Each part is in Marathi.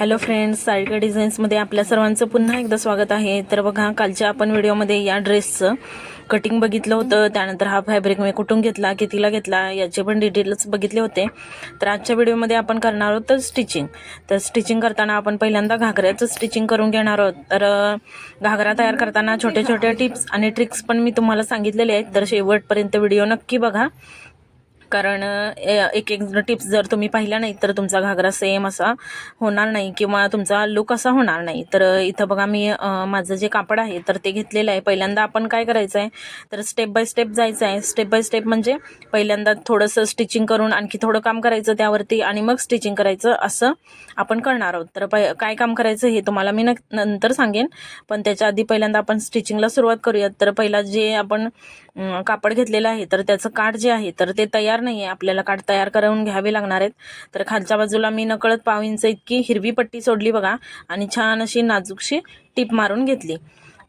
हॅलो फ्रेंड्स सारिका डिझाईन्समध्ये आपल्या सर्वांचं पुन्हा एकदा स्वागत आहे. तर बघा कालच्या आपण व्हिडिओमध्ये या ड्रेसचं कटिंग बघितलं होतं. त्यानंतर हा फॅब्रिक मी कुठून घेतला कितीला घेतला याचे पण डिटेल्स बघितले होते. तर आजच्या व्हिडिओमध्ये आपण करणार आहोत तर स्टिचिंग तर स्टिचिंग करताना आपण पहिल्यांदा घागऱ्याचं स्टिचिंग करून घेणार आहोत. तर घागरा तयार करताना छोट्या छोट्या टिप्स आणि ट्रिक्स पण मी तुम्हाला सांगितलेले आहेत. तर शेवटपर्यंत व्हिडिओ नक्की बघा. कारण एक एक टिप्स जर तुम्ही पाहिल्या नाही तर तुमचा घागरा सेम असा होणार नाही किंवा तुमचा लुक असा होणार नाही. तर इथं बघा मी माझं जे कापड आहे तर ते घेतलेलं आहे. पहिल्यांदा आपण काय करायचं आहे तर स्टेप बाय स्टेप जायचं आहे स्टेप बाय स्टेप म्हणजे पहिल्यांदा थोडंसं स्टिचिंग करून आणखी थोडं काम करायचं त्यावरती आणि मग स्टिचिंग करायचं असं आपण करणार आहोत. तर प काय काम करायचं हे तुम्हाला मी नंतर सांगेन. पण त्याच्या आधी पहिल्यांदा आपण स्टिचिंगला सुरुवात करूयात. तर पहिला जे आपण कापड घेतलेलं आहे तर त्याचं काठ जे आहे तर ते तयार नाही आहे आपल्याला काठ तयार करून घ्यावे लागणार आहेत. तर खालच्या बाजूला मी नकळत पाव इंच इतकी हिरवी पट्टी सोडली बघा. आणि छान अशी नाजूकशी टीप मारून घेतली.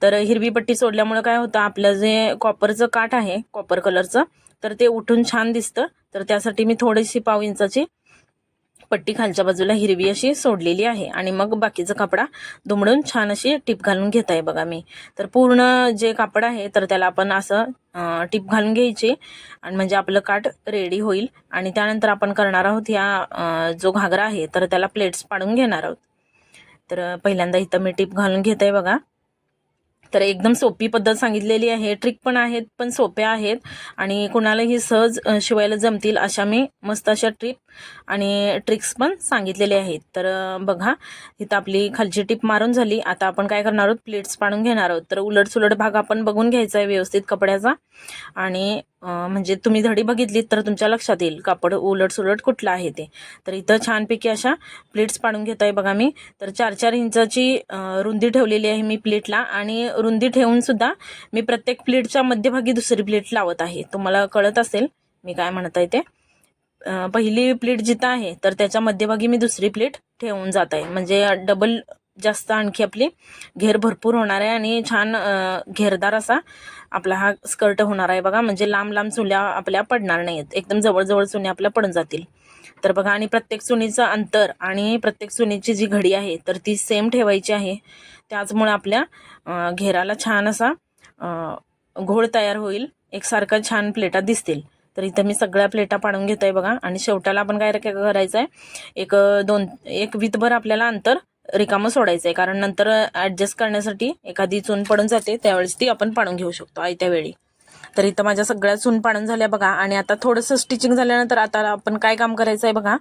तर हिरवी पट्टी सोडल्यामुळे काय होतं आपलं जे कॉपरचं काठ आहे कॉपर कलरचं तर ते उठून छान दिसतं. तर त्यासाठी मी थोडीशी पाव इंचाची पट्टी खालच्या बाजूला हिरवी अशी सोडलेली आहे. आणि मग बाकीचा कपडा दुमडून छान अशी टिप घालून घेत आहे बघा मी. तर पूर्ण जे कापड आहे तर त्याला आपण असं टिप घालून घ्यायची. आणि म्हणजे आपलं काठ रेडी होईल. आणि त्यानंतर आपण करणार आहोत ह्या जो घागरा आहे तर त्याला प्लेट्स पाडून घेणार आहोत. तर पहिल्यांदा इथं मी टिप घालून घेत आहे बघा. तर एकदम सोपी पद्धत सांगितलेली आहे. ट्रिक पण आहेत पण सोप्या आहेत. आणि कुणालाही सहज शिवायला जमतील अशा मी मस्त अशा ट्रिप आणि ट्रिक्स पण सांगितलेले आहेत. तर बघा इथं आपली खालची टिप मारून झाली. आता आपण काय करणार आहोत? प्लेट्स पाडून घेणार आहोत. तर उलट सुलट भाग आपण बघून घ्यायचा आहे व्यवस्थित कपड्याचा. आणि म्हणजे तुम्ही धडी बघितलीत तर तुमच्या लक्षात येईल कापड उलट सुलट कुठलं आहे ते. तर इथं छानपैकी अशा प्लेट्स पाडून घेत आहे बघा मी. तर चार चार इंचाची रुंदी ठेवलेली आहे मी प्लेटला आणि रुंदी ठेवून सुद्धा मी प्रत्येक प्लेटच्या मध्यभागी दुसरी प्लेट लावत आहे. तुम्हाला कळत असेल मी काय म्हणत आहे ते. पहिली प्लेट जिथं आहे तर त्याच्या मध्यभागी मी दुसरी प्लेट ठेवून जात आहे. म्हणजे डबल जास्त आणखी आपली घेर भरपूर होणार आहे आणि छान घेरदार असा आपला हा स्कर्ट होणार आहे बघा. म्हणजे लांब लांब चुल्या आपल्या पडणार नाहीत एकदम जवळजवळ चुन्या आपल्या पडून जातील. तर बघा आणि प्रत्येक चुनीचं अंतर आणि प्रत्येक चुनीची जी घडी आहे तर ती सेम ठेवायची आहे. त्याचमुळे आपल्या घेराला छान असा घोळ तयार होईल. एकसारखा छान प्लेटा दिसतील. तर इथं मी सगळ्या प्लेटा पाडून घेत आहे बघा. आणि शेवटाला आपण काय करायचं आहे एक दोन एक वीतभर आपल्याला अंतर रिकामं सोडायचं आहे कारण नंतर ॲडजस्ट करण्यासाठी एखादी चून पडून जाते त्यावेळेस ती आपण पाडून घेऊ शकतो आयत्या वेळी. तर इथं माझ्या सगळ्या चून पाडून झाल्या बघा. आणि आता थोडंसं स्टिचिंग झाल्यानंतर आता आपण काय काम करायचं आहे बघा.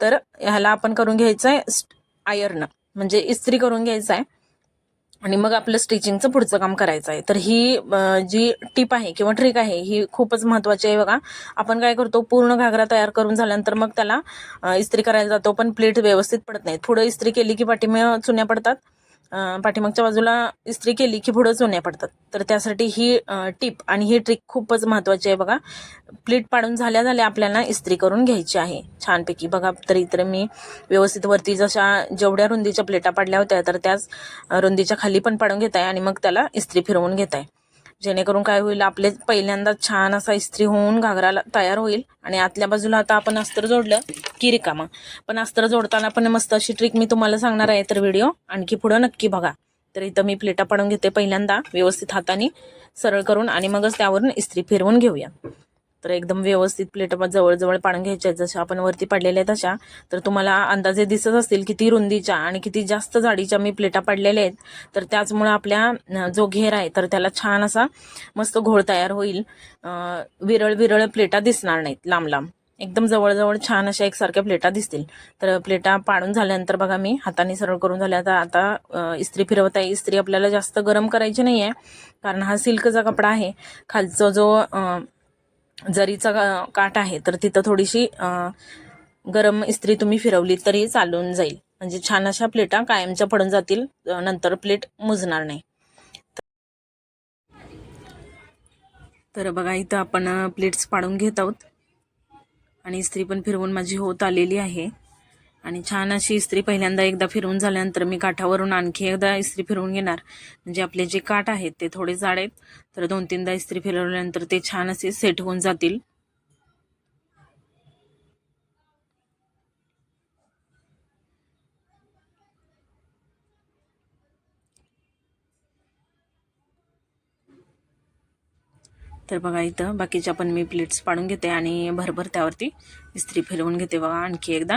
तर ह्याला आपण करून घ्यायचं आहे आयर्न म्हणजे इस्त्री करून घ्यायचं आहे आणि मग आपलं स्टिचिंगचं पुढचं काम करायचं आहे. तर ही जी टीप आहे किंवा ट्रिक आहे ही खूपच महत्त्वाची आहे बघा. आपण काय करतो पूर्ण घागरा तयार करून झाल्यानंतर मग त्याला इस्त्री करायला जातो पण प्लेट व्यवस्थित पडत नाही. पुढे इस्त्री केली की पाठीमे चुन्या पडतात. पाठीमागच्या बाजूला इस्त्री केली की पुढं चुन्या पडतात. तर त्यासाठी ही टिप आणि ही ट्रिक खूपच महत्त्वाची आहे बघा. प्लेट पाडून झाल्या झाल्या आपल्याला इस्त्री करून घ्यायची आहे. छानपैकी. बघा तरी तर मी व्यवस्थित वरती जशा जेवढ्या रुंदीच्या प्लेटा पाडल्या होत्या तर त्याच रुंदीच्या खाली पण पाडून घेत आहे आणि मग त्याला इस्त्री फिरवून घेत आहे जेणेकरून काय होईल आपले पहिल्यांदा छान असा इस्त्री होऊन घागराला तयार होईल. आणि आतल्या बाजूला आता आपण अस्तर जोडलं की रिकामा. पण अस्तर जोडताना पण मस्त अशी ट्रिक मी तुम्हाला सांगणार आहे तर व्हिडिओ आणखी पुढं नक्की बघा. तर इथं मी प्लेटा पाडून घेते पहिल्यांदा व्यवस्थित हाताने सरळ करून आणि मगच त्यावरून इस्त्री फिरवून घेऊया. तर एकदम व्यवस्थित प्लेट जवळजवळ पाडून घ्यायच्या आहेत. जशा आपण वरती पाडलेल्या आहेत तशा. तर तुम्हाला अंदाजे दिसत असतील किती रुंदीच्या आणि किती जास्त जाडीच्या मी प्लेटा पाडलेल्या आहेत. तर त्याचमुळे आपल्या जो घेर आहे तर त्याला छान असा मस्त घोळ तयार होईल. विरळ विरळ प्लेटा दिसणार नाहीत लांब लांब. एकदम जवळजवळ छान अशा एकसारख्या प्लेटा दिसतील. तर प्लेटा पाडून झाल्यानंतर बघा मी हाताने सरळ करून झाल्या आता आता इस्त्री फिरवत आहे. इस्त्री आपल्याला जास्त गरम करायची नाही आहे कारण हा सिल्कचा कपडा आहे. खालचा जो जरीचा काठ आहे तर तिथं थोडीशी गरम इस्त्री तुम्ही फिरवली तरी चालून जाईल. म्हणजे छान अशा प्लेटा कायमच्या पडून जातील नंतर प्लेट मुजणार नाही. तर बघा इथं आपण प्लेट्स पाडून घेत आहोत. आणि इस्त्री पण फिरवून माझी होत आलेली आहे. आणि छान अशी इस्त्री पहिल्यांदा एकदा फिरून झाल्यानंतर मी काठावरून आणखी एकदा इस्त्री फिरवून घेणार. म्हणजे आपले जे काठ आहेत ते थोडे जाड आहेत. तर दोन तीनदा इस्त्री फिरवल्यानंतर ते छान असे सेट होऊन जातील. तर बघा इथं बाकीच्या पण मी प्लेट्स पाडून घेते आणि भरभर त्यावरती इस्त्री फिरवून घेते बघा आणखी एकदा.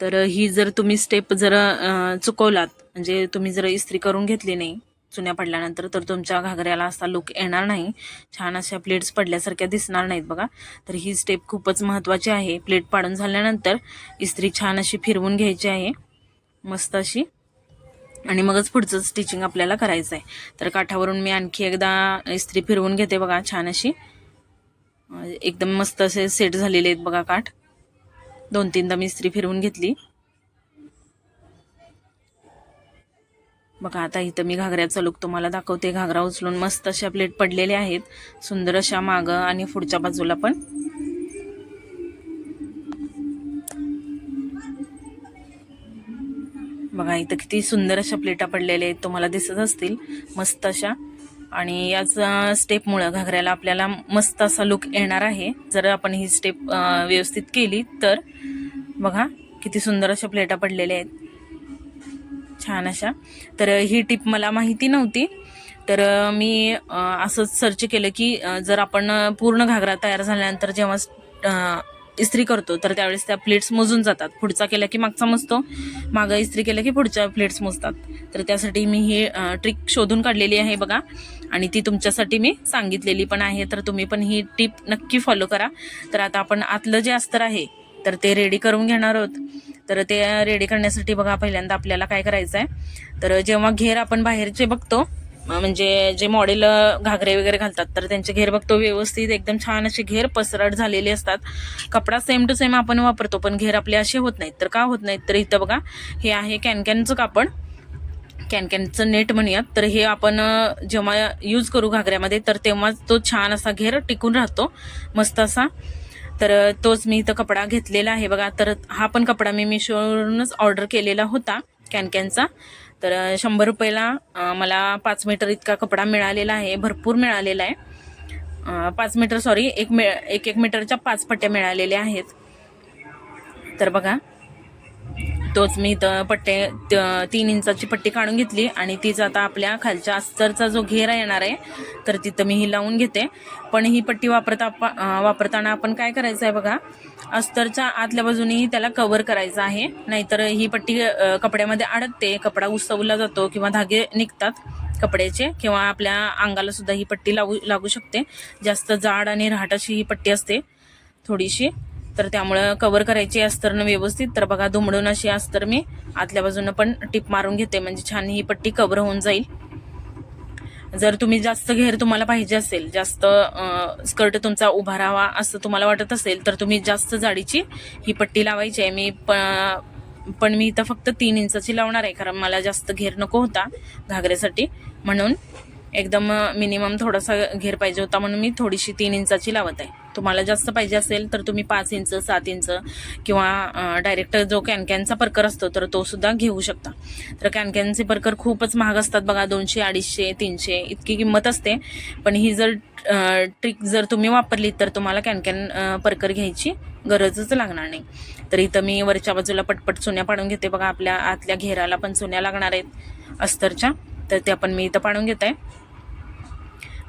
तर ही जर तुम्ही स्टेप जर चुकवलात म्हणजे तुम्ही जर इस्त्री करून घेतली नाही चुन्या पडल्यानंतर तर तुमच्या घागऱ्याला असा लुक येणार नाही. छान अशा प्लेट्स पडल्यासारख्या दिसणार नाहीत बघा. तर ही स्टेप खूपच महत्त्वाची आहे. प्लेट पाडून झाल्यानंतर इस्त्री छान अशी फिरवून घ्यायची आहे. मस्त अशी. आणि मगच पुढचं स्टिचिंग आपल्याला करायचं आहे. तर काठावरून मी आणखी एकदा इस्त्री फिरवून घेते बघा छान अशी. एकदम मस्त असे सेट झालेले आहेत बघा काठ. दोन तीनदा मी इस्त्री फिरवून घेतली. बघा आता इथं मी घागऱ्याचा लुक तुम्हाला दाखवते. घागरा उचलून मस्त अशा प्लेट पडलेल्या आहेत. सुंदर अशा मागं आणि पुढच्या बाजूला पण. बघा इथं किती सुंदर अशा प्लेटा पडलेल्या आहेत. तुम्हाला दिसत असतील. मस्त अशा. आणि याच स्टेपमुळं घागऱ्याला आपल्याला मस्त असा लुक येणार आहे. जर आपण ही स्टेप व्यवस्थित केली तर बघा किती सुंदर अशा प्लेटा पडलेल्या आहेत. छान अशा. तर ही टिप मला माहिती नव्हती. तर मी असंच सर्च केलं की जर आपण पूर्ण घागरा तयार झाल्यानंतर जेव्हा इस्त्री करतो तर त्यावेळेस त्या प्लेट्स मोजून जातात. पुढचा केला की मागचा मोजतो. मागं इस्त्री केलं की पुढच्या प्लेट्स मोजतात. तर त्यासाठी मी ही ट्रिक शोधून काढलेली आहे बघा. आणि ती तुमच्यासाठी मी सांगितलेली पण आहे. तर तुम्ही पण ही टिप नक्की फॉलो करा. तर आता आपण आतलं जे अस्तर आहे तर ते रेडी करून घेणार आहोत. तर ते रेडी करण्यासाठी बघा पहिल्यांदा आपल्याला काय करायचं आहे तर जेव्हा घेर आपण बाहेरचे बघतो म्हणजे जे मॉडेल घागरे वगैरे घालतात तर त्यांचे घेर बघतो व्यवस्थित एकदम छान असे घेर पसरट झालेले असतात. कपडा सेम टू सेम आपण वापरतो पण घेर आपले असे होत नाहीत. तर का होत नाहीत? तर इथं बघा हे आहे कॅनकॅनचं कापड. कॅनकॅनचं नेट म्हणूयात. तर हे आपण जेव्हा यूज करू घागऱ्यामध्ये तर तेव्हा तो छान असा घेर टिकून राहतो. मस्त असा. तर तोच मी इथं कपडा घेतलेला आहे. बघा तर हा पण कपडा मी मिशोवरूनच ऑर्डर केलेला होता कॅनकॅनचा. तर शंभर रुपयाला मला पाच मीटर इतका कपडा मिळालेला आहे भरपूर मिळालेला आहे. पाच मीटर सॉरी एक मे एक एक मीटरच्या पाच पट्ट्या मिळालेल्या आहेत. तर बघा तोच मी इथं पट्टे त- तीन इंचाची पट्टी काढून घेतली आणि तीच आता आपल्या खालच्या अस्तरचा जो घेरा येणार आहे तर तिथं मी ही लावून घेते. पण ही पट्टी वापरता वापरताना आपण काय करायचं आहे बघा अस्तरच्या आतल्या बाजूनी त्याला कव्हर करायचं आहे. नाहीतर ही पट्टी कपड्यामध्ये अडकते कपडा उसवला जातो किंवा धागे निघतात कपड्याचे किंवा आपल्या अंगाला सुद्धा ही पट्टी लागू लागू शकते. जास्त जाड आणि राहाट अशी ही पट्टी असते थोडीशी. तर त्यामुळं कव्हर करायची अस्तरनं व्यवस्थित. तर बघा दुमडून अशी अस्तर मी आतल्या बाजूनं पण टिप मारून घेते. म्हणजे छान ही पट्टी कव्हर होऊन जाईल. जर तुम्ही जास्त घेर तुम्हाला पाहिजे असेल जास्त स्कर्ट तुमचा उभा राहावा असं तुम्हाला वाटत असेल तर तुम्ही जास्त जाडीची ही पट्टी लावायची आहे. मी प- पण मी इथं फक्त तीन इंचाची लावणार आहे कारण मला जास्त घेर नको होता घागऱ्यासाठी. म्हणून एकदम मिनिमम थोडासा घेर पाहिजे होता म्हणून मी थोडीशी तीन इंचाची लावत आहे. तुम्हाला जास्त पाहिजे असेल तर तुम्ही पाच इंच सात इंच किंवा डायरेक्ट जो कॅनकॅनचा परकर असतो तर तो सुद्धा घेऊ शकता. तर कॅनकॅनचे परकर खूपच महाग असतात बघा दोनशे अडीचशे तीनशे इतकी किंमत असते. पण ही जर ट्रिक जर तुम्ही वापरली तर तुम्हाला कॅनकॅन परकर घ्यायची गरजच लागणार नाही. तर इथं मी वरच्या बाजूला पटपट चुन्या पाडून घेते बघा आपल्या आतल्या घेराला पण चुन्या लागणार आहेत अस्तरच्या. तर त्या पण मी इथं पाडून घेत. आहे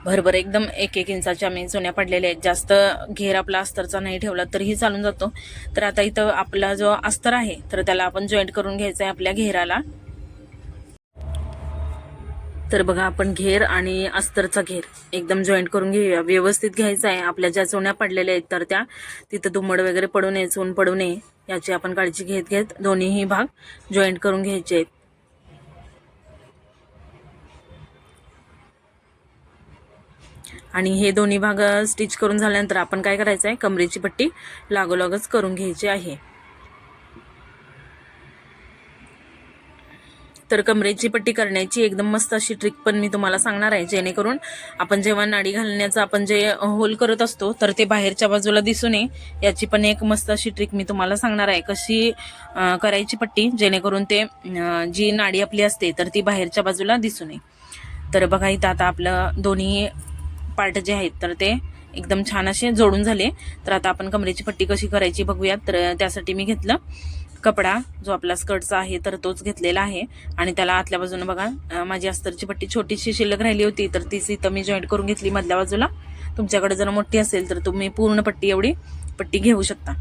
भरभर एकदम एक एक इंचाच्या आम्ही चुन्या पडलेल्या आहेत. जास्त घेर आपला अस्तरचा नाही ठेवला तरीही चालून जातो. तर आता इथं आपला जो अस्तर आहे तर त्याला आपण जॉईंट करून घ्यायचा आहे आपल्या घेराला. तर बघा आपण घेर आणि अस्तरचा घेर एकदम जॉईंट करून घेऊया. व्यवस्थित घ्यायचा आहे आपल्या ज्या चुन्या पडलेल्या आहेत तर त्या तिथं दुमड वगैरे पडू नये चून पडू नये याची आपण काळजी घेत घेत दोन्हीही भाग जॉईंट करून घ्यायचे आहेत. आणि हे दोन्ही भाग स्टिच करून झाल्यानंतर आपण काय करायचं आहे कमरेची पट्टी लागोलागच करून घ्यायची आहे. तर कमरेची पट्टी करण्याची एकदम मस्त अशी ट्रिक पण मी तुम्हाला सांगणार आहे जेणेकरून आपण जेव्हा नाडी घालण्याचं आपण जे होल करत असतो तर ते बाहेरच्या बाजूला दिसू नये याची पण एक मस्त अशी ट्रिक मी तुम्हाला सांगणार आहे कशी करायची पट्टी जेणेकरून ते जी नाडी आपली असते तर ती बाहेरच्या बाजूला दिसू नये तर बघा इथं आता आपलं दोन्ही पार्ट जे आहेत तर ते एकदम छान असे जोडून झाले. तर आता आपण कमरेची पट्टी कशी करायची बघूयात. तर त्यासाठी मी घेतलं कपडा जो आपला स्कर्टचा आहे तर तोच घेतलेला आहे. आणि त्याला आतल्या बाजूने बघा माझी अस्तरची पट्टी छोटीशी शिल्लक राहिली होती तर तीच इथं मी जॉईंट करून घेतली मधल्या बाजूला. तुमच्याकडे जर मोठी असेल तर तुम्ही पूर्ण पट्टी एवढी पट्टी घेऊ शकता.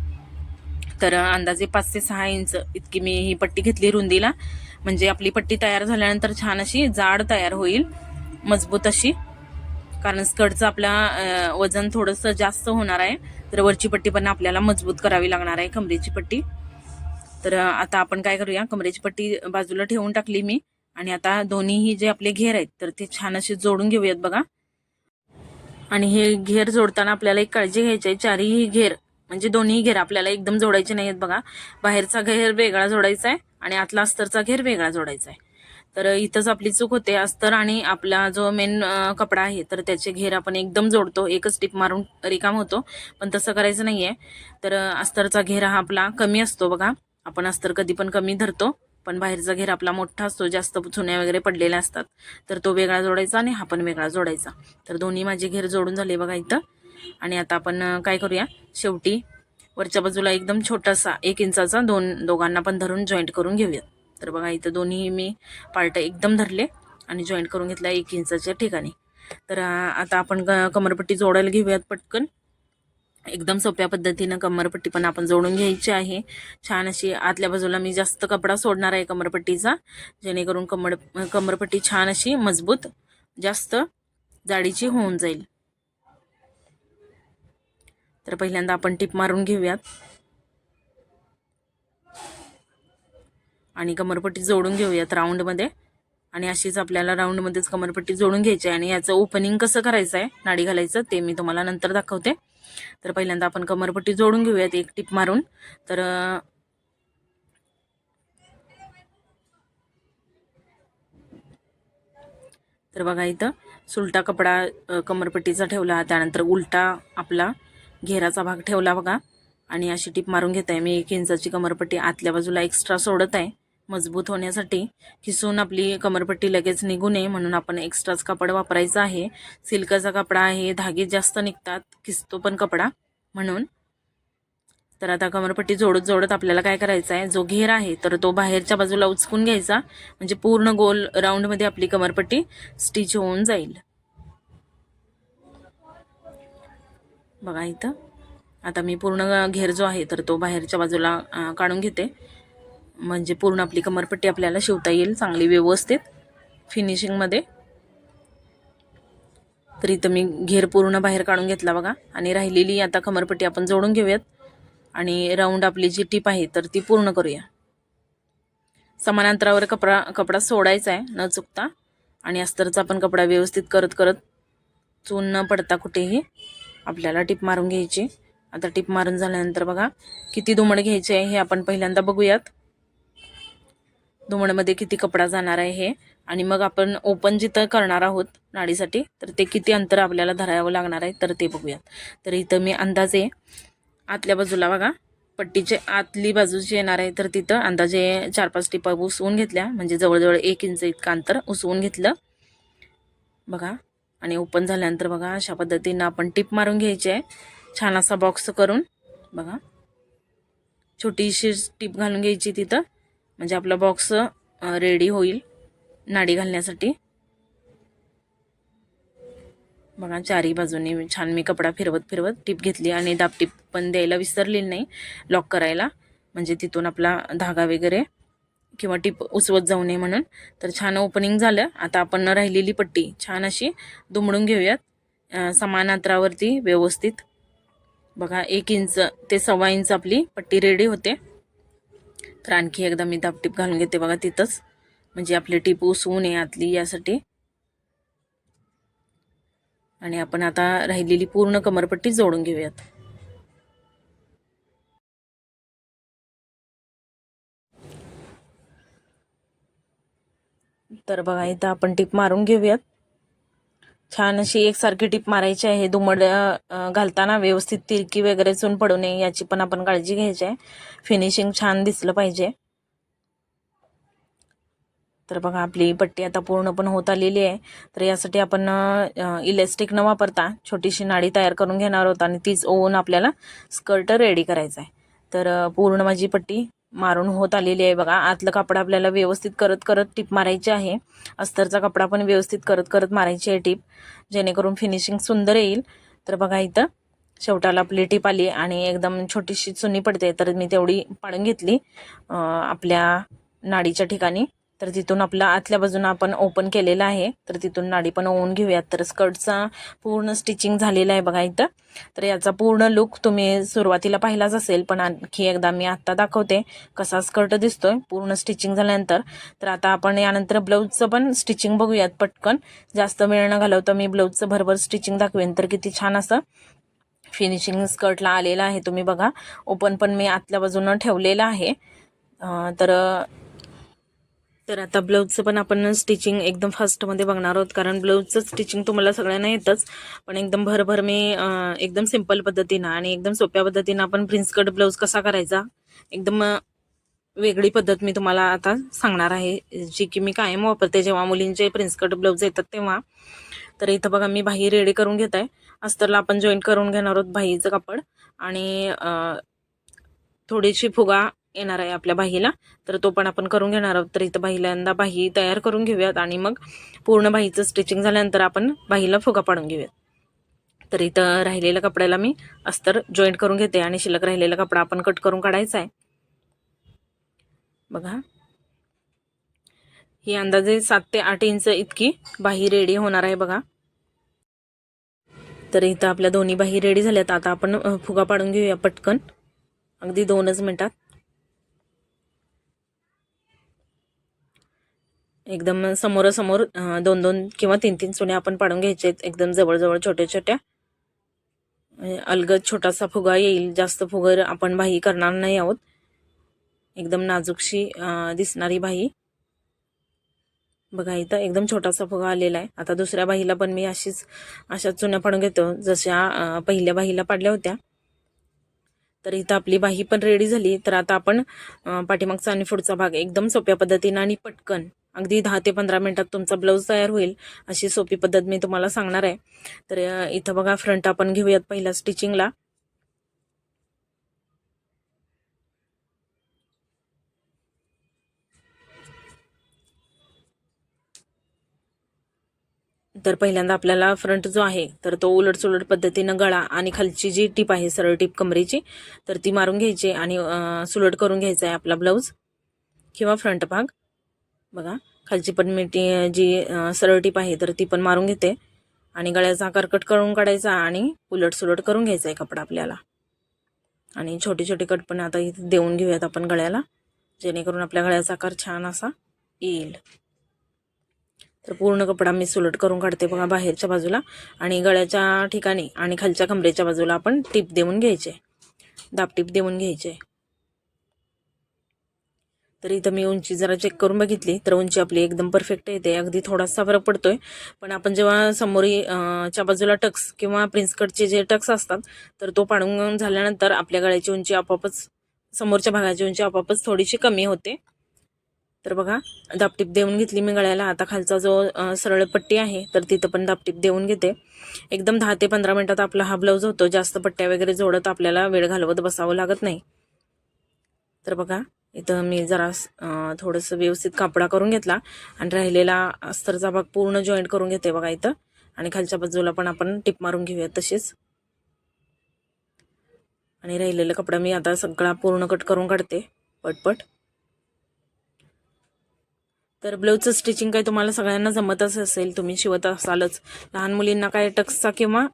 तर अंदाजे पाच ते सहा इंच इतकी मी ही पट्टी घेतली रुंदीला. म्हणजे आपली पट्टी तयार झाल्यानंतर छान अशी जाड तयार होईल मजबूत अशी. कारण स्कर्टचं आपला वजन थोडंसं जास्त होणार आहे. तर वरची पट्टी पण आपल्याला मजबूत करावी लागणार आहे कमरेची पट्टी. तर आता आपण काय करूया कमरेची पट्टी बाजूला ठेवून टाकली मी. आणि आता दोन्हीही जे आपले घेर आहेत तर ते छान असे जोडून घेऊयात बघा. आणि हे घेर जोडताना आपल्याला एक काळजी घ्यायची आहे चारही घेर म्हणजे दोन्ही घेर आपल्याला एकदम जोडायचे नाहीत बघा. बाहेरचा घेर वेगळा जोडायचा आहे आणि आतला अस्तरचा घेर वेगळा जोडायचा आहे. तर इथंच आपली चूक होते अस्तर आणि आपला जो मेन कपडा आहे तर त्याचे घेर आपण एकदम जोडतो एकच टिप मारून रिकाम होतो. पण तसं करायचं नाहीये. तर अस्तरचा घेर हा आपला कमी असतो बघा. आपण अस्तर कधी पण कमी धरतो पण बाहेरचा घेर आपला मोठा असतो जास्त चुन्या वगैरे पडलेल्या असतात. तर तो वेगळा जोडायचा आणि हा पण वेगळा जोडायचा. तर दोन्ही माझे घेर जोडून झाले बघा इथं. आणि आता आपण काय करूया? शेवटी वरच्या बाजूला एकदम छोटासा एक इंचाचा दोन दोघांना पण धरून जॉईंट करून घेऊयात. तर बघा इथं दोन्ही मी पार्ट एकदम धरले आणि जॉईंट करून घेतला एक इंचाच्या ठिकाणी. तर आता आपण क- कमरपट्टी जोडायला घेऊयात पटकन. एकदम सोप्या पद्धतीनं कमरपट्टी पण आपण जोडून घ्यायची आहे. छान अशी आतल्या बाजूला मी जास्त कपडा सोडणार आहे कमरपट्टीचा. जेणेकरून कमर कमरपट्टी छान अशी मजबूत जास्त जाडीची होऊन जाईल. तर पहिल्यांदा आपण टिप मारून घेऊयात. आणि कमरपट्टी जोडून घेऊयात राऊंडमध्ये. आणि अशीच आपल्याला राऊंडमध्येच कमरपट्टी जोडून घ्यायची आहे. आणि याचं ओपनिंग कसं करायचं आहे नाडी घालायचं ते मी तुम्हाला नंतर दाखवते. तर पहिल्यांदा आपण कमरपट्टी जोडून घेऊयात एक टिप मारून. तर तर बघा इथं सुलटा कपडा कमरपट्टीचा ठेवला. त्यानंतर उलटा आपला घेराचा भाग ठेवला बघा. आणि अशी टीप मारून घेत आहे. मी एक इंचाची कमरपट्टी आतल्या बाजूला एक्स्ट्रा सोडत आहे. मजबूत होण्यासाठी खिसून आपली कमरपट्टी लगेच निघू नये म्हणून आपण एक्स्ट्राच कापड वापरायचं आहे. सिल्कचा कपडा आहे धागे जास्त निघतात खिसतो पण कपडा म्हणून. तर आता कमरपट्टी जोडत जोडत आपल्याला काय करायचं आहे? जो घेर आहे तर तो बाहेरच्या बाजूला उचकून घ्यायचा. म्हणजे पूर्ण गोल राऊंडमध्ये आपली कमरपट्टी स्टिच होऊन जाईल. बघा इथं. आता मी पूर्ण घेर जो आहे तर तो बाहेरच्या बाजूला काढून घेते. म्हणजे पूर्ण आपली कमरपट्टी आपल्याला शिवता येईल चांगली व्यवस्थित फिनिशिंगमध्ये तर इथं मी घेर पूर्ण बाहेर काढून घेतला बघा. आणि राहिलेली आता कमरपट्टी आपण जोडून घेऊयात. आणि राऊंड आपली जी टीप आहे तर ती पूर्ण करूया. समान अंतरावर कपडा कपडा सोडायचा आहे न चुकता. आणि अस्तरचा आपण कपडा व्यवस्थित करत करत चून न पडता कुठेही आपल्याला टिप मारून घ्यायची. आता टिप मारून झाल्यानंतर बघा किती दुमड घ्यायचे आहे हे आपण पहिल्यांदा बघूयात. धुमणमध्ये किती कपडा जाणार आहे हे. आणि मग आपण ओपन जिथं करणार आहोत नाडीसाठी तर ते किती अंतर आपल्याला धरावं लागणार आहे तर ते बघूयात. तर इथं मी अंदाजे आतल्या बाजूला बघा. पट्टीचे आतली बाजूची येणार आहे तर तिथं अंदाजे चार पाच टिपा उसवून घेतल्या. म्हणजे जवळजवळ एक इंच इतकं अंतर उसवून घेतलं. बघा. आणि ओपन झाल्यानंतर बघा अशा पद्धतीनं आपण टिप मारून घ्यायची आहे. छान असा बॉक्स करून बघा. छोटीशी टिप घालून घ्यायची तिथं. म्हणजे आपला बॉक्स रेडी होईल. नाडी घालण्यासाठी. बघा चारही बाजूनी छान मी कपडा फिरवत फिरवत टिप घेतली आणि दाबटिप पण द्यायला विसरलेली नाही. लॉक करायला. म्हणजे तिथून आपला धागा वगैरे किंवा टिप उचवत जाऊ नये म्हणून. तर छान ओपनिंग झालं. आता आपण राहिलेली पट्टी. छान अशी दुमडून घेऊयात. समान अंतरावरती व्यवस्थित. बघा एक इंच ते सव्वा इंच आपली पट्टी रेडी होते. तर आणखी एकदा मी दापटीप घालून घेते बघा तिथंच. म्हणजे आपली टीप उसवू नये आतली यासाठी. आणि आपण आता राहिलेली पूर्ण कमरपट्टी जोडून घेऊयात. तर बघा इथं आपण टिप मारून घेऊयात. छान अशी एकसारखी टिप मारायची आहे. दुमड घालताना व्यवस्थित तिरकी वगैरे चून पडू नये याची पण आपण काळजी घ्यायची आहे. फिनिशिंग छान दिसलं पाहिजे. तर बघा आपली पट्टी आता पूर्ण पण होत आलेली आहे. तर यासाठी आपण इलेस्टिक न वापरता छोटीशी नाडी तयार करून घेणार आहोत आणि तीच ओवून आपल्याला स्कर्ट रेडी करायचं आहे. तर पूर्ण माझी पट्टी मारून होत आलेली आहे बघा. आतलं कापड आपल्याला व्यवस्थित करत करत टीप मारायची आहे. अस्तरचा कपडा पण व्यवस्थित करत करत मारायची आहे टीप. जेणेकरून फिनिशिंग सुंदर येईल. तर बघा इथं शेवटाला आपली टीप आली आणि एकदम छोटीशी चुनी पडते. तर मी तेवढी पाडून घेतली. आपल्या नाडीच्या ठिकाणी. तर तिथून आपलं आतल्या बाजूनं आपण ओपन केलेलं आहे. तर तिथून नाडी पण ओवून घेऊयात. तर स्कर्टचा पूर्ण स्टिचिंग झालेला आहे बघा इथं. तर याचा पूर्ण लुक तुम्ही सुरुवातीला पाहिलाच असेल पण आणखी एकदा मी आत्ता दाखवते कसा स्कर्ट दिसतोय. पूर्ण स्टिचिंग झाल्यानंतर. तर आता आपण यानंतर ब्लाऊजचं पण स्टिचिंग बघूयात पटकन. जास्त वेळ न घालवता मी ब्लाऊजचं भरभर स्टिचिंग दाखवेन. तर किती छान असं फिनिशिंग स्कर्टला आलेलं आहे तुम्ही बघा. ओपन पण मी आतल्या बाजूनं ठेवलेलं आहे. तर तर आता ब्लाऊजचं पण आपण स्टिचिंग एकदम फास्टमध्ये बघणार आहोत. कारण ब्लाऊजचं स्टिचिंग तुम्हाला सगळ्यांना येतच. पण एकदम भरभर मी एकदम सिंपल पद्धतीनं आणि एकदम सोप्या पद्धतीनं आपण प्रिन्स कट ब्लाऊज कसा करायचा एकदम वेगळी पद्धत मी तुम्हाला आता सांगणार आहे. जी की मी कायम वापरते. जेव्हा मुलींचे प्रिन्स कट ब्लाऊज येतात तेव्हा. तर इथं बघा मी बाही रेडी करून घेत आहे अस्तरला आपण जॉईंट करून घेणार आहोत बाहीचं कापड. आणि थोडीशी फुगा येणार आहे आपल्या बाहीला तर तो पण आपण करून घेणार आहोत. तर इथं बाहील्यांदा बाही तयार करून घेऊयात आणि मग पूर्ण बाहीचं स्टिचिंग झाल्यानंतर आपण बाहीला फुगा पाडून घेऊयात. तर इथं राहिलेल्या कपड्याला मी अस्तर जॉईंट करून घेते आणि शिल्लक राहिलेला कपडा आपण कट करून काढायचा आहे. बघा. ही अंदाजे सात ते आठ इंच इतकी बाही रेडी होणार आहे बघा. तर इथं आपल्या दोन्ही बाही रेडी झाल्यात. आता आपण फुगा पाडून घेऊया पटकन. अगदी दोनच मिनिटात. एकदम समोरासमोर दोन दोन किंवा तीन तीन चुने आपण पाडून घ्यायचे. आहेत एकदम जवळजवळ छोट्या छोट्या म्हणजे अलगद छोटासा फुगा येईल. जास्त फुगर आपण भाई करणार नाही आहोत. एकदम नाजूकशी दिसणारी भाई. बघा इथं एकदम छोटासा फुगा आलेला आहे. आता दुसऱ्या बाहीला पण मी अशीच अशा चुन्या पाडून घेतो. जशा पहिल्या बाहीला पाडल्या होत्या. तर इथं आपली बाही पण रेडी झाली. तर आता आपण पाठीमागचा आणि पुढचा भाग एकदम सोप्या पद्धतीनं आणि पटकन अगदी दहा ते पंधरा मिनटात तुमचा ब्लाऊज तयार होईल अशी सोपी पद्धत मी तुम्हाला सांगणार आहे. तर इथं बघा फ्रंट आपण घेऊयात पहिल्या स्टिचिंगला. तर पहिल्यांदा आपल्याला फ्रंट जो आहे तर तो उलट सुलट पद्धतीनं गळा आणि खालची जी टीप आहे सरळ टीप कमरेची तर ती मारून घ्यायची आणि सुलट करून घ्यायचा आहे आपला ब्लाऊज. किंवा फ्रंट भाग. बघा. खालची पण मी ती जी सरळटीप सरळ टीप आहे तर ती पण मारून घेते. आणि गळ्याचा आकार कट करून काढायचा आणि उलट सुलट करून घ्यायचा आहे कपडा आपल्याला. आणि छोटे छोटे कट पण आता इथे देऊन घेऊयात आपण गळ्याला जेणेकरून आपल्या गळ्याचा आकार छान असा येईल. तर पूर्ण कपडा मी सुलट करून काढते बघा बाहेरच्या बाजूला. आणि गळ्याच्या ठिकाणी आणि खालच्या कमरेच्या बाजूला आपण टीप देऊन घ्यायचे. दाबटीप देऊन घ्यायचे. तर इथं मी उंची जरा चेक करून बघितली तर उंची आपली एकदम परफेक्ट येते अगदी थोडासा फरक पडतोय. पण आपण जेव्हा समोरी च्या बाजूला टक्स किंवा प्रिन्सकटचे जे टक्स असतात तर तो पाडून झाल्यानंतर आपल्या गळ्याची उंची आपोआपच समोरच्या भागाची उंची आपोआपच थोडीशी कमी होते. तर बघा दापटीप देऊन घेतली मी गळ्याला. आता खालचा जो सरळ पट्टी आहे तर तिथं पण दापटीप देऊन घेते. एकदम दहा ते पंधरा मिनिटात आपला हा ब्लाऊज होतो. जास्त पट्ट्या वगैरे जोडत आपल्याला वेळ घालवत बसावं लागत नाही. तर बघा इथं मी जरा थोडंसं व्यवस्थित कापडा करून घेतला आणि राहिलेला अस्तरचा भाग पूर्ण जॉईंट करून घेते बघा इथं. आणि खालच्या बाजूला पण आपण टिप मारून घेऊया तशीच. आणि राहिलेला कपडा मी आता सगळा पूर्ण कट करून काढते पटपट. तर ब्लाऊजचं स्टिचिंग काही तुम्हाला सगळ्यांना जमतच असेल तुम्ही शिवत असालच. लहान मुलींना काय टक्सचा किंवा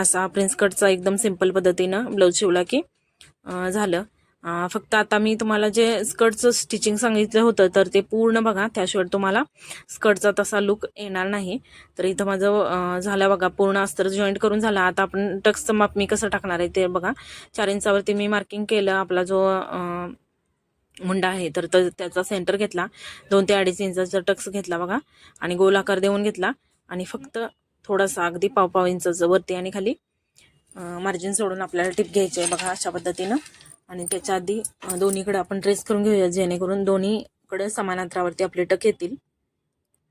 असा प्रिन्स कटचा एकदम सिंपल पद्धतीनं ब्लाऊज शिवला की झालं. फक्त आता मी तुम्हाला जे स्कर्टचं स्टिचिंग सांगितलं होतं तर ते पूर्ण बघा. त्याशिवाय तुम्हाला स्कर्टचा तसा लुक येणार नाही. तर इथं माझं झालं बघा. पूर्ण अस्तर जॉईंट करून झालं. आता आपण टक्सचं माप मी कसं टाकणार आहे ते बघा. चार इंचावरती मी मार्किंग केलं. आपला जो मुंडा आहे तर त- त्याचा सेंटर घेतला. दोन ते अडीच इंचाचा टक्स घेतला बघा. आणि गोल आकार देऊन घेतला. आणि फक्त थोडासा अगदी पाव पाव इंचाचं वरती आणि खाली मार्जिन सोडून आपल्याला टिप घ्यायची आहे बघा अशा पद्धतीनं. आणि त्याच्या आधी दोन्हीकडे आपण ट्रेस करून घेऊया जेणेकरून दोन्हीकडे समान अंतरावरती आपले टक येतील.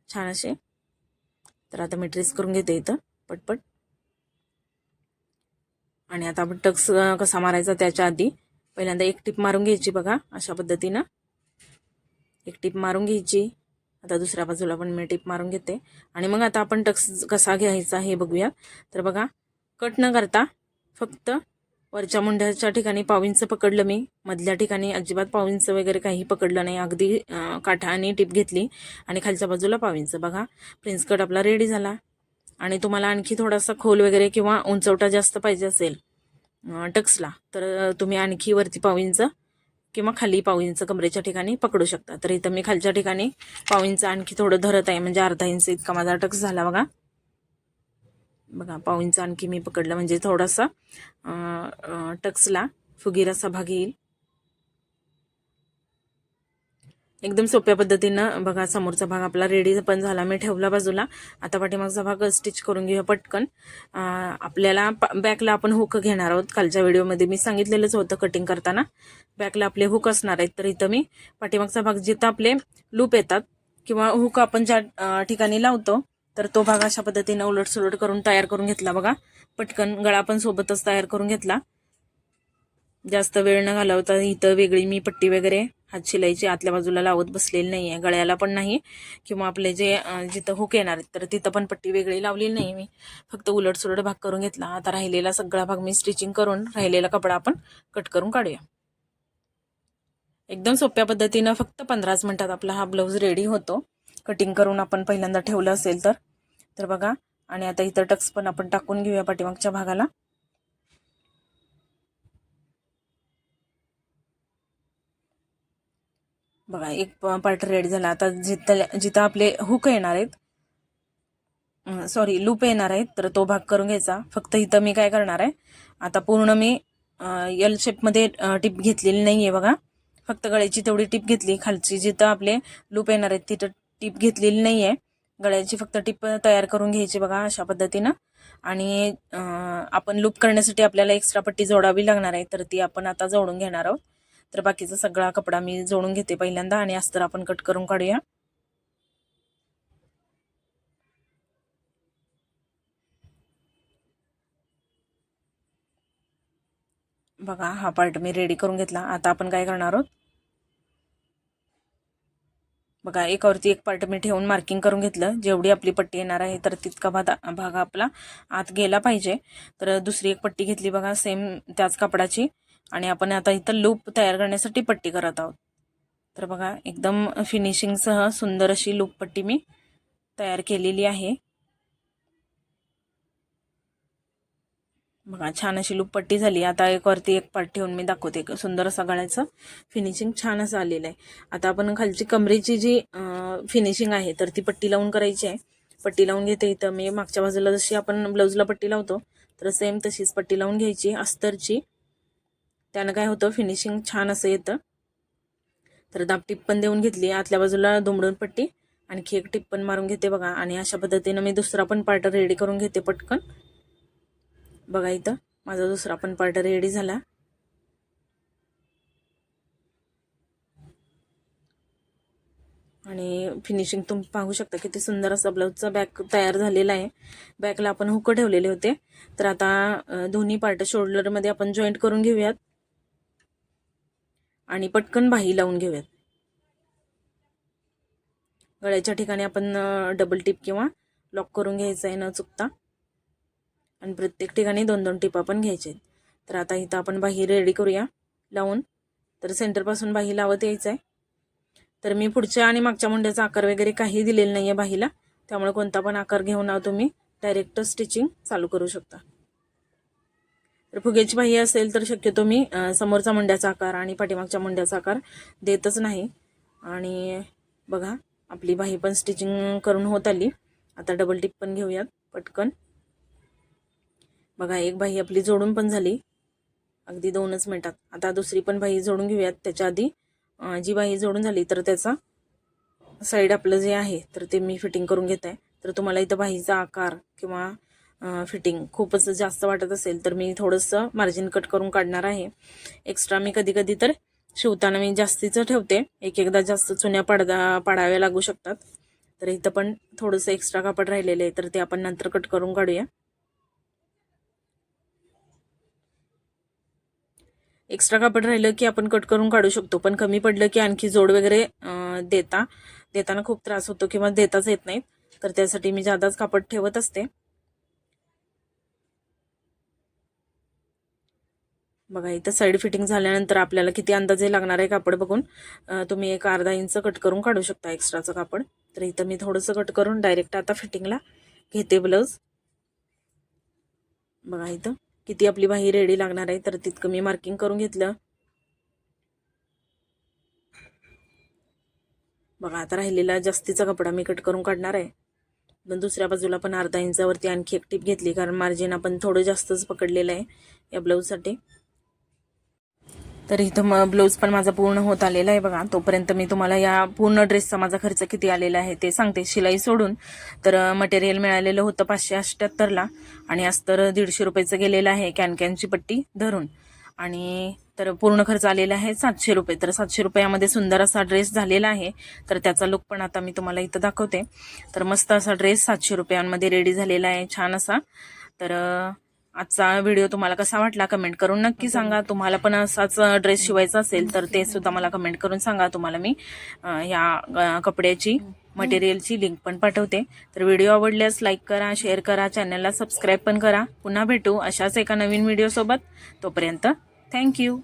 छान असे. तर आता मी ट्रेस करून घेते इथं पटपट. आणि आता आपण टक्स कसा मारायचा त्याच्या आधी पहिल्यांदा एक टिप मारून घ्यायची बघा अशा पद्धतीनं. एक टिप मारून घ्यायची. आता दुसऱ्या बाजूला पण मी टिप मारून घेते. आणि मग आता आपण टक्स कसा घ्यायचा हे बघूया. तर बघा कट न करता फक्त वरच्या मुंड्याच्या ठिकाणी पावींचं पकडलं मी. मधल्या ठिकाणी अजिबात पावींचं वगैरे काही पकडलं नाही. अगदी काठाने टिप घेतली आणि खालच्या बाजूला पावींचं. बघा प्रिन्स कट आपला रेडी झाला. आणि तुम्हाला आणखी थोडासा खोल वगैरे किंवा उंचवटा जास्त पाहिजे असेल टक्सला तर तुम्ही आणखी वरती पावींचं किंवा खाली पावींचं कमरेच्या ठिकाणी पकडू शकता. तर इथं मी खालच्या ठिकाणी पावींचं आणखी थोडं धरत आहे. म्हणजे अर्धा इंच इतका माझा टक्स झाला बघा. बघा पाऊंचं आणखी मी पकडलं. म्हणजे थोडासा टक्सला फुगीराचा भाग येईल. एकदम सोप्या पद्धतीनं बघा समोरचा भाग आपला रेडी पण झाला. मी ठेवला बाजूला. आता पाठीमागचा भाग स्टिच करून घेऊया पटकन. आपल्याला बॅकला आपण हुक घेणार आहोत. कालच्या व्हिडिओमध्ये मी सांगितलेलंच होतं कटिंग करताना. बॅकला आपले हुक असणार आहेत. तर इथं मी पाठीमागचा भाग जिथं आपले लूप येतात किंवा हुक आपण ज्या ठिकाणी लावतो तर तो भाग अशा पद्धतीने उलट सुलट करून तयार करून घेतला बघा. पटकन गळा पण सोबतच तयार करून घेतला. जास्त वेळ न घालवता इथं वेगळी मी पट्टी वगैरे हात शिलाईची आतल्या बाजूला लावत बसलेली नाही आहे गळ्याला पण नाही किंवा आपले जे जिथं हुक येणार आहेत तर तिथं पण पट्टी वेगळी लावलेली नाही मी. फक्त उलट सुलट भाग करून घेतला. आता राहिलेला सगळा भाग मी स्टिचिंग करून राहिलेला कपडा आपण कट करून काढूया. एकदम सोप्या पद्धतीनं फक्त पंधराच मिनटात आपला हा ब्लाऊज रेडी होतो. कटिंग करून आपण पहिल्यांदा ठेवलं असेल तर. तर बघा आणि आता इथं टक्स पण आपण टाकून घेऊया पाठीमागच्या भागाला. बघा एक पार्ट रेड झाला. आता जिथं जिथं आपले हुक येणार आहेत सॉरी लूप येणार आहेत तर तो भाग करून घ्यायचा. फक्त इथं मी काय करणार आहे आता पूर्ण मी यल शेपमध्ये टिप घेतलेली नाही आहे बघा. फक्त गळ्याची तेवढी टिप घेतली. खालची जिथं आपले लूप येणार आहेत तिथं टिप घेतलेली नाही आहे गळ्याची फक्त टिप तयार करून घ्यायची बघा अशा पद्धतीनं. आणि आपण लूप करण्यासाठी आपल्याला एक्स्ट्रा पट्टी जोडावी लागणार आहे तर ती आपण आता जोडून घेणार आहोत. तर बाकीचा सगळा कपडा मी जोडून घेते पहिल्यांदा आणि अस्तर आपण कट करून काढूया. बघा हा पार्ट मी रेडी करून घेतला. आता आपण काय करणार आहोत? बघा एकावरती एक पार्ट मी ठेवून मार्किंग करून घेतलं. जेवढी आपली पट्टी येणार आहे तर तितका भादा भाग आपला आत गेला पाहिजे. तर दुसरी एक पट्टी घेतली बघा सेम त्याच कापडाची. आणि आपण आता इथं लूप तयार करण्यासाठी पट्टी करत आहोत. तर बघा एकदम फिनिशिंगसह सुंदर अशी लूप पट्टी मी तयार केलेली आहे. बघा छान अशी लूप पट्टी झाली. आता एक वरती एक पार्ट ठेवून मी दाखवते. एक सुंदर असा गळ्याचं फिनिशिंग छान असं आलेलं आहे. आता आपण खालची कमरेची जी फिनिशिंग आहे तर ती पट्टी लावून करायची आहे. पट्टी लावून घेते इथं. मी मागच्या बाजूला जशी आपण ब्लाऊजला पट्टी लावतो तर सेम तशीच पट्टी लावून घ्यायची. अस्तरची. त्यानं काय होतं? फिनिशिंग छान असं येतं. तर दाब टिप पण देऊन घेतली. आतल्या बाजूला दुमडून पट्टी. आणखी एक टिप पण मारून घेते बघा. आणि अशा पद्धतीनं मी दुसरा पण पार्ट रेडी करून घेते पटकन. बघा इथं. माझा दुसरा पण पार्ट रेडी झाला. आणि फिनिशिंग तुम्ही पाहू शकता किती सुंदर असा ब्लाऊजचा बॅक तयार झालेला आहे. बॅकला आपण हुकं ठेवलेले होते. तर आता दोन्ही पार्ट शोल्डरमध्ये आपण जॉईंट करून घेऊयात. आणि पटकन बाही लावून घेऊयात. गळ्याच्या ठिकाणी आपण डबल टिप किंवा लॉक करून घ्यायचं आहे न चुकता. आणि प्रत्येक ठिकाणी दोन दोन टिपा पण घ्यायचे आहेत तर आता इथं आपण बाही रेडी करूया. लावून. तर सेंटरपासून बाही लावत यायचं आहे तर मी पुढच्या आणि मागच्या मुंड्याचा आकार वगैरे काही दिलेला नाही आहे बाहीला. त्यामुळे कोणता पण आकार घेऊन तुम्ही. डायरेक्ट स्टिचिंग चालू करू शकता. तर फुगेची बाही असेल तर शक्यतो मी समोरचा मुंड्याचा आकार आणि पाठीमागच्या मुंड्याचा आकार देतच नाही. आणि बघा आपली बाही पण स्टिचिंग करून होत आली. आता डबल टिप पण घेऊयात पटकन. बघा एक बाही आपली जोडून पण झाली. अगदी दोनच मिनटात. आता दुसरी पण बाही जोडून घेऊयात. त्याच्या आधी जी बाही जोडून झाली तर त्याचा साईड आपलं जे आहे तर ते मी फिटिंग करून घेत आहे. तर तुम्हाला इथं बाहीचा आकार किंवा फिटिंग खूपच जास्त वाटत असेल तर मी थोडंसं मार्जिन कट करून काढणार आहे. एक्स्ट्रा मी कधी कधी तर शिवताना मी जास्तीचं ठेवते. एक एकदा जास्त चुन्या पडदा पाडाव्या लागू शकतात. तर इथं पण थोडंसं एक्स्ट्रा कापड राहिलेलं आहे तर ते आपण नंतर कट करून काढूया. एक्स्ट्रा कापड राहिलं की आपण कट करून काढू शकतो. पण कमी पडलं की आणखी जोड वगैरे देता. देताना खूप त्रास होतो किंवा देताच येत नाहीत. तर त्यासाठी मी जादाच कापड ठेवत असते. बघा इथं साईड फिटिंग झाल्यानंतर आपल्याला किती अंदाजे लागणार आहे कापड बघून. तुम्ही एक अर्धा इंच कट करून काढू शकता एक्स्ट्राचं कापड. तर इथं मी थोडंसं कट करून डायरेक्ट आता फिटिंगला घेते ब्लाऊज बघा इथं. किती आपली बाही रेडी लागणार आहे तर तितकं मी मार्किंग करून घेतलं. बघा आता राहिलेला जास्तीचा कपडा मी कट करून काढणार आहे. पण दुसऱ्या बाजूला पण अर्धा इंचावरती आणखी एक टीप घेतली कारण मार्जिन आपण थोडं जास्तच पकडलेलं आहे या ब्लाऊजसाठी तर इथं मग ब्लाऊज पण माझा पूर्ण होत आलेला आहे बघा. तोपर्यंत मी तुम्हाला या पूर्ण ड्रेसचा माझा खर्च किती आलेला आहे ते सांगते. शिलाई सोडून. तर मटेरियल मिळालेलं होतं पाचशे अष्ट्याहत्तरला आणि अस्तर दीडशे रुपयाचं गेलेलं आहे कॅन कॅनची पट्टी धरून. आणि तर पूर्ण खर्च आलेला आहे सातशे रुपये. तर सातशे रुपयामध्ये सुंदर असा ड्रेस झालेला आहे. तर त्याचा लुक पण आता मी तुम्हाला इथं दाखवते. तर मस्त असा ड्रेस सातशे रुपयांमध्ये रेडी झालेला आहे. छान असा. तर आजचा व्हिडिओ तुम्हाला कसा वाटला कमेंट करून नक्की सांगा. तुम्हाला पण असाच ड्रेस शिवायचा असेल तर ते सुद्धा मला कमेंट करून सांगा. तुम्हाला मी या कपड्याची मटेरियलची लिंक पण पाठवते. तर व्हिडिओ आवडल्यास लाईक करा शेअर करा चॅनलला सबस्क्राईब पण करा. पुन्हा भेटू अशाच एका नवीन व्हिडिओसोबत. तोपर्यंत थँक्यू